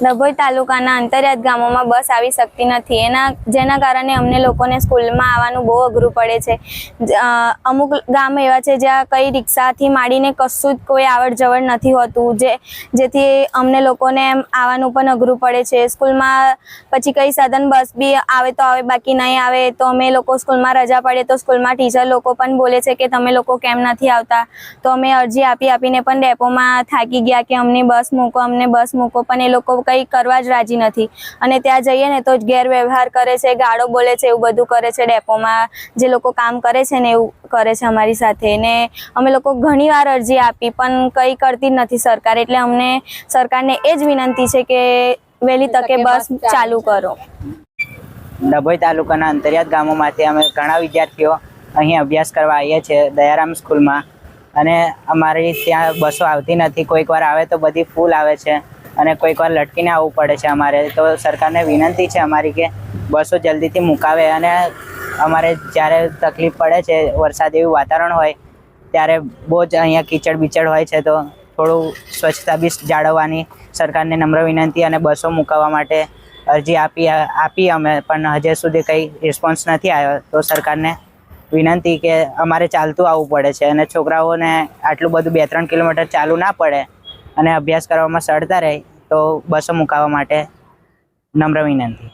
ડભોઈ તાલુકાના અંતરિયાત ગામોમાં બસ આવી શકતી નથી. એના, જેના કારણે અમને લોકોને સ્કૂલમાં આવવાનું બહુ અઘરું પડે છે. અમુક ગામ એવા છે જ્યાં કઈ રિક્ષાથી માંડીને કશું જ કોઈ આવડ જવડ નથી હોતું, જે, જેથી અમને લોકોને એમ આવવાનું પણ અઘરું પડે છે. સ્કૂલમાં પછી કઈ સાધન, બસ બી આવે તો આવે, બાકી નહીં આવે તો અમે લોકો સ્કૂલમાં રજા પડે તો સ્કૂલમાં ટીચર લોકો પણ બોલે છે કે તમે લોકો કેમ નથી આવતા. તો અમે અરજી આપી આપીને પણ ડેપોમાં થાકી ગયા કે અમને બસ મૂકો, અમને બસ મૂકો, પણ એ લોકો કંઈ કરવા જ રાજી નથી. અને ત્યાં જઈએ ને તો ગેરવ્યવહાર કરે છે ગાળો બોલે છે એવું બધું કરે છે ડેપોમાં જે લોકો કામ કરે છે ને એવું કરે છે અમારી સાથે. ને અમે લોકો ઘણીવાર અરજી આપી પણ કંઈ કરતી જ નથી સરકાર. એટલે અમને સરકારને એ જ વિનંતી છે કે વહેલી તકે બસ ચાલુ કરો. ડભોઈ તાલુકાના અંતરિયાત ગામોમાંથી અમે ઘણા વિદ્યાર્થીઓ અહીં અભ્યાસ કરવા આવીએ છીએ દયારામ સ્કૂલમાં. અને અમારી ત્યાં બસો આવતી નથી કોઈક વાર આવે તો બધી ફૂલ આવે છે. અને કોઈક વાર લટકીને આવવું પડે છે અમારે. તો સરકારને વિનંતી છે અમારી કે બસો જલ્દીથી મુકાવે અને અમારે જ્યારે તકલીફ પડે છે, વરસાદ એવું વાતાવરણ હોય, ત્યારે બહુ જ અહીંયા કીચડ બીચડ હોય છે, તો થોડું સ્વચ્છતા બી જાળવવાની સરકારને નમ્ર વિનંતી અને બસો મુકાવવા માટે અરજી આપી આપી અમે, પણ હજી સુધી કંઈ રિસ્પોન્સ નથી આવ્યો. તો સરકારને વિનંતી કે અમારે ચાલતું આવવું પડે છે અને છોકરાઓને આટલું બધું બે ત્રણ કિલોમીટર ચાલુ ના પડે અને અભ્યાસ કરવામાં સરળતા રહે તો બસો મુકાવવા માટે નમ્ર વિનંતી.